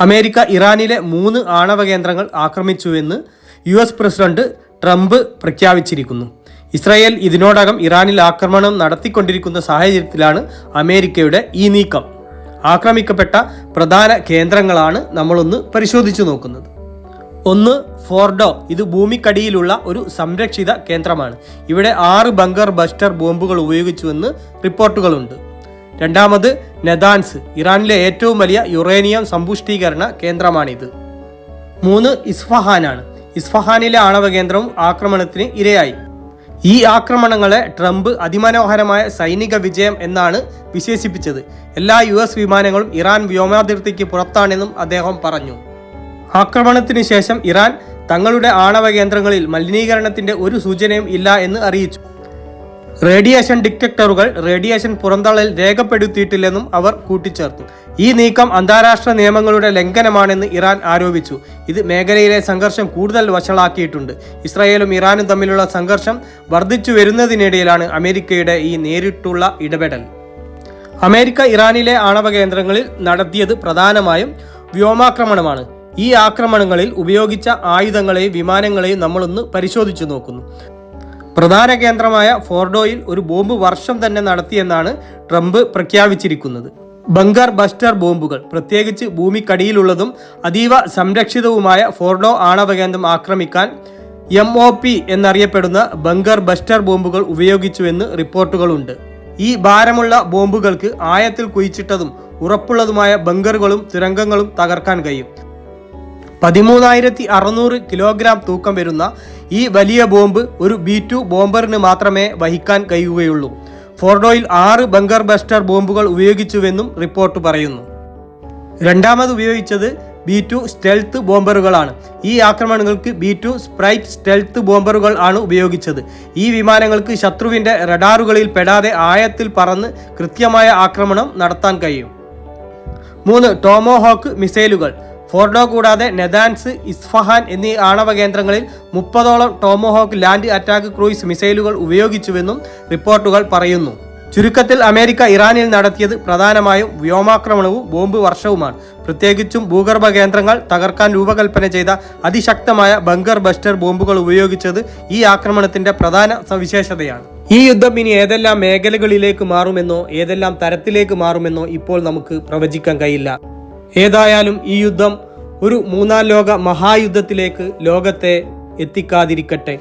America ഇറാനിലെ മൂന്ന് ആണവ കേന്ദ്രങ്ങൾ ആക്രമിച്ചുവെന്ന് യു എസ് പ്രസിഡന്റ് ട്രംപ് പ്രഖ്യാപിച്ചിരിക്കുന്നു. ഇസ്രായേൽ ഇതിനോടകം ഇറാനിൽ ആക്രമണം നടത്തിക്കൊണ്ടിരിക്കുന്ന സാഹചര്യത്തിലാണ് അമേരിക്കയുടെ ഈ നീക്കം. ആക്രമിക്കപ്പെട്ട പ്രധാന കേന്ദ്രങ്ങളാണ് നമ്മളൊന്ന് പരിശോധിച്ചു നോക്കുന്നത്. ഒന്ന് ഫോർഡോ. ഇത് ഭൂമിക്കടിയിലുള്ള ഒരു സംരക്ഷിത കേന്ദ്രമാണ്. ഇവിടെ ആറ് ബങ്കർ ബസ്റ്റർ ബോംബുകൾ ഉപയോഗിച്ചുവെന്ന് റിപ്പോർട്ടുകളുണ്ട്. രണ്ടാമത് നെദാൻസ് ഇറാനിലെ ഏറ്റവും വലിയ യുറേനിയം സമ്പുഷ്ടീകരണ കേന്ദ്രമാണിത്. മൂന്ന് ഇസ്ഫഹാനാണ്. ഇസ്ഫഹാനിലെ ആണവ കേന്ദ്രവും ആക്രമണത്തിന് ഇരയായി. ഈ ആക്രമണങ്ങളെ ട്രംപ് അതിമനോഹരമായ സൈനിക വിജയം എന്നാണ് വിശേഷിപ്പിച്ചത്. എല്ലാ യു എസ് വിമാനങ്ങളും ഇറാൻ വ്യോമാതിർത്തിക്ക് പുറത്താണെന്നും അദ്ദേഹം പറഞ്ഞു. ആക്രമണത്തിന് ശേഷം ഇറാൻ തങ്ങളുടെ ആണവ കേന്ദ്രങ്ങളിൽ മലിനീകരണത്തിന്റെ ഒരു സൂചനയും ഇല്ല എന്ന് അറിയിച്ചു. റേഡിയേഷൻ ഡിറ്റക്ടറുകൾ റേഡിയേഷൻ പുറന്തള്ളൽ രേഖപ്പെടുത്തിയിട്ടില്ലെന്നും അവർ കൂട്ടിച്ചേർത്തു. ഈ നീക്കം അന്താരാഷ്ട്ര നിയമങ്ങളുടെ ലംഘനമാണെന്ന് ഇറാൻ ആരോപിച്ചു. ഇത് മേഖലയിലെ സംഘർഷം കൂടുതൽ വഷളാക്കിയിട്ടുണ്ട്. ഇസ്രായേലും ഇറാനും തമ്മിലുള്ള സംഘർഷം വർദ്ധിച്ചു വരുന്നതിനിടയിലാണ് അമേരിക്കയുടെ ഈ നേരിട്ടുള്ള ഇടപെടൽ. അമേരിക്ക ഇറാനിലെ ആണവ കേന്ദ്രങ്ങളിൽ നടത്തിയത് പ്രധാനമായും വ്യോമാക്രമണമാണ്. ഈ ആക്രമണങ്ങളിൽ ഉപയോഗിച്ച ആയുധങ്ങളെയും വിമാനങ്ങളെയും നമ്മളൊന്ന് പരിശോധിച്ചു നോക്കുന്നു. പ്രധാന കേന്ദ്രമായ ഫോർഡോയിൽ ഒരു ബോംബ് വർഷം തന്നെ നടത്തിയെന്നാണ് ട്രംപ് പ്രഖ്യാപിച്ചിരിക്കുന്നത്. ബങ്കർ ബസ്റ്റർ ബോംബുകൾ പ്രത്യേകിച്ച് ഭൂമിക്കടിയിലുള്ളതും അതീവ സംരക്ഷിതവുമായ ഫോർഡോ ആണവ കേന്ദ്രം ആക്രമിക്കാൻ എം ഒ പി എന്നറിയപ്പെടുന്ന ബംഗർ ബസ്റ്റർ ബോംബുകൾ ഉപയോഗിച്ചുവെന്ന് റിപ്പോർട്ടുകളുണ്ട്. ഈ ഭാരമുള്ള ബോംബുകൾക്ക് ആയത്തിൽ കുഴിച്ചിട്ടതും ഉറപ്പുള്ളതുമായ ബങ്കറുകളും തുരങ്കങ്ങളും തകർക്കാൻ കഴിയും. പതിമൂന്നായിരത്തി അറുന്നൂറ് കിലോഗ്രാം തൂക്കം വരുന്ന ഈ വലിയ ബോംബ് ഒരു ബി ടു ബോംബറിന് മാത്രമേ വഹിക്കാൻ കഴിയുകയുള്ളൂ. ഫോർഡോയിൽ ആറ് ബങ്കർ ബസ്റ്റർ ബോംബുകൾ ഉപയോഗിച്ചുവെന്നും റിപ്പോർട്ട് പറയുന്നു. രണ്ടാമത് ഉപയോഗിച്ചത് ബി ടു സ്റ്റെൽത്ത് ബോംബറുകളാണ്. ഈ ആക്രമണങ്ങൾക്ക് ബി ടു സ്പ്രൈറ്റ് സ്റ്റെൽത്ത് ബോംബറുകൾ ആണ് ഉപയോഗിച്ചത്. ഈ വിമാനങ്ങൾക്ക് ശത്രുവിന്റെ റഡാറുകളിൽ പെടാതെ ആയത്തിൽ പറന്ന് കൃത്യമായ ആക്രമണം നടത്താൻ കഴിയും. മൂന്ന് ടോമോഹോക്ക് മിസൈലുകൾ. ഫോർഡോ കൂടാതെ നെതാൻസ് ഇസ്ഫഹാൻ എന്നീ ആണവ കേന്ദ്രങ്ങളിൽ മുപ്പതോളം ടോമോഹോക്ക് ലാൻഡ് അറ്റാക്ക് ക്രൂയിസ് മിസൈലുകൾ ഉപയോഗിച്ചുവെന്നും റിപ്പോർട്ടുകൾ പറയുന്നു. ചുരുക്കത്തിൽ അമേരിക്ക ഇറാനിൽ നടത്തിയത് പ്രധാനമായും വ്യോമാക്രമണവും ബോംബ് വർഷവുമാണ്. പ്രത്യേകിച്ചും ഭൂഗർഭ കേന്ദ്രങ്ങൾ തകർക്കാൻ രൂപകൽപ്പന ചെയ്ത അതിശക്തമായ ബങ്കർ ബസ്റ്റർ ബോംബുകൾ ഉപയോഗിച്ചത് ഈ ആക്രമണത്തിന്റെ പ്രധാന സവിശേഷതയാണ്. ഈ യുദ്ധം ഇനി ഏതെല്ലാം മേഖലകളിലേക്ക് മാറുമെന്നോ ഏതെല്ലാം തരത്തിലേക്ക് മാറുമെന്നോ ഇപ്പോൾ നമുക്ക് പ്രവചിക്കാൻ കഴിയില്ല. ഏതായാലും ഈ യുദ്ധം ഒരു മൂന്നാം ലോക മഹായുദ്ധത്തിലേക്ക് ലോകത്തെ എത്തിക്കാതിരിക്കട്ടെ.